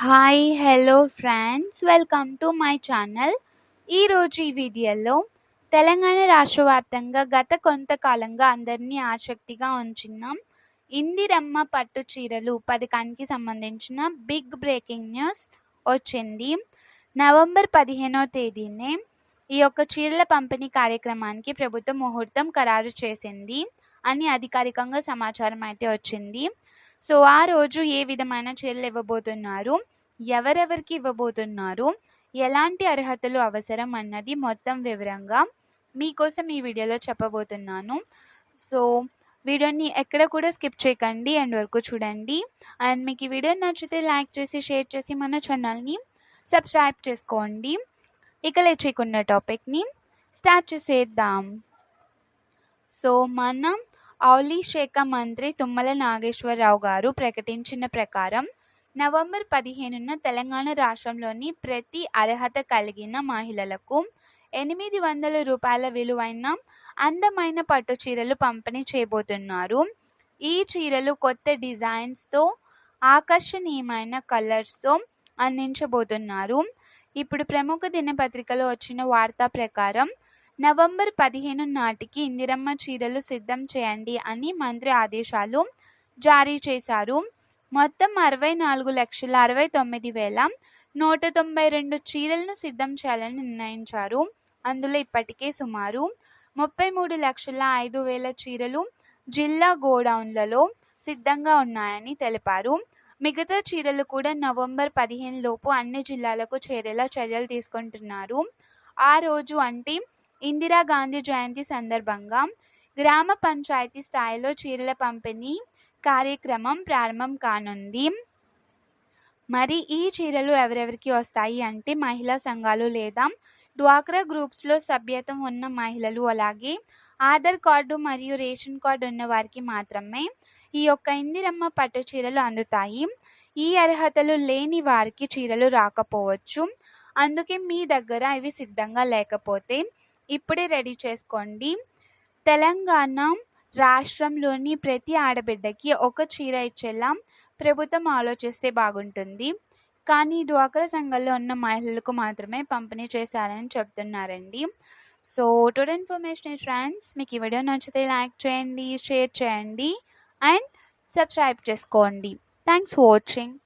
Hi hello friends welcome to my channel ఈరోజు ఈ వీడియోలో తెలంగాణ రాష్ట్ర వ్యాప్తంగా గత కొంతకాలంగా అందరినీ ఆసక్తిగా ఉంచున్నాం ఇందిరమ్మ పట్టు చీరలు పథకానికి సంబంధించిన బిగ్ బ్రేకింగ్ న్యూస్ వచ్చింది. నవంబర్ పదిహేనో తేదీనే ఈ యొక్క చీరల పంపిణీ కార్యక్రమానికి ప్రభుత్వం ముహూర్తం ఖరారు చేసింది అని అధికారికంగా సమాచారం అయితే వచ్చింది. సో ఆ రోజు ఏ విధమైన చీరలు ఇవ్వబోతున్నారు? ఎవరెవరికి ఇవ్వబోతున్నారు? ఎలాంటి అర్హతలు అవసరం అన్నది మొత్తం వివరంగా మీకోసం ఈ వీడియోలో చెప్పబోతున్నాను. సో వీడియోని ఎక్కడ కూడా స్కిప్ చేయకండి అండ్ వరకు చూడండి. అండ్ మీకు ఈ వీడియో నచ్చితే లైక్ చేసి షేర్ చేసి మన ఛానల్ని సబ్స్క్రైబ్ చేసుకోండి. ఇక లేచేకున్న టాపిక్ని స్టార్ట్ చేసేద్దాం. సో మనం ఔలీ శాఖ మంత్రి తుమ్మల నాగేశ్వరరావు గారు ప్రకటించిన ప్రకారం నవంబర్ పదిహేనున తెలంగాణ రాష్ట్రంలోని ప్రతి అర్హత కలిగిన మహిళలకు ఎనిమిది వందల రూపాయల విలువైన అందమైన పట్టు చీరలు పంపిణీ చేయబోతున్నారు. ఈ చీరలు కొత్త డిజైన్స్తో ఆకర్షణీయమైన కలర్స్తో అందించబోతున్నారు. ఇప్పుడు ప్రముఖ దినపత్రికలో వచ్చిన వార్త ప్రకారం నవంబర్ పదిహేను నాటికి ఇందిరమ్మ చీరలు సిద్ధం చేయండి అని మంత్రి ఆదేశాలు జారీ చేశారు. మొత్తం అరవై నాలుగు లక్షల అరవై తొమ్మిది వేల నూట తొంభై రెండు చీరలను సిద్ధం చేయాలని నిర్ణయించారు. అందులో ఇప్పటికే సుమారు ముప్పై మూడు లక్షల ఐదు వేల చీరలు జిల్లా గోడౌన్లలో సిద్ధంగా ఉన్నాయని తెలిపారు. మిగతా చీరలు కూడా నవంబర్ పదిహేను లోపు అన్ని జిల్లాలకు చేరేలా చర్యలు తీసుకుంటున్నారు. ఆ రోజు అంటే ఇందిరాగాంధీ జయంతి సందర్భంగా గ్రామ పంచాయతీ స్థాయిలో చీరల పంపిణీ కార్యక్రమం ప్రారంభం కానుంది. మరి ఈ చీరలు ఎవరెవరికి వస్తాయి అంటే మహిళా సంఘాలు లేదా డ్వాక్రా గ్రూప్స్లో సభ్యత్వం ఉన్న మహిళలు. అలాగే ఆధార్ కార్డు మరియు రేషన్ కార్డు ఉన్న వారికి మాత్రమే ఈ యొక్క ఇందిరమ్మ పట్టు చీరలు అందుతాయి. ఈ అర్హతలు లేని వారికి చీరలు రాకపోవచ్చు. అందుకే మీ దగ్గర ఇవి సిద్ధంగా లేకపోతే ఇప్పుడే రెడీ చేసుకోండి. తెలంగాణ రాష్ట్రంలోని ప్రతి ఆడబిడ్డకి ఒక చీర ఇచ్చేలా ప్రభుత్వం ఆలోచిస్తే బాగుంటుంది. కానీ డ్వాక్రా సంఘంలో ఉన్న మహిళలకు మాత్రమే పంపిణీ చేశారని చెప్తున్నారండి. సో టోటల్ ఇన్ఫర్మేషన్ ఫ్రెండ్స్ మీకు ఈ వీడియో నచ్చితే లైక్ చేయండి షేర్ చేయండి అండ్ సబ్స్క్రైబ్ చేసుకోండి. Thanks for watching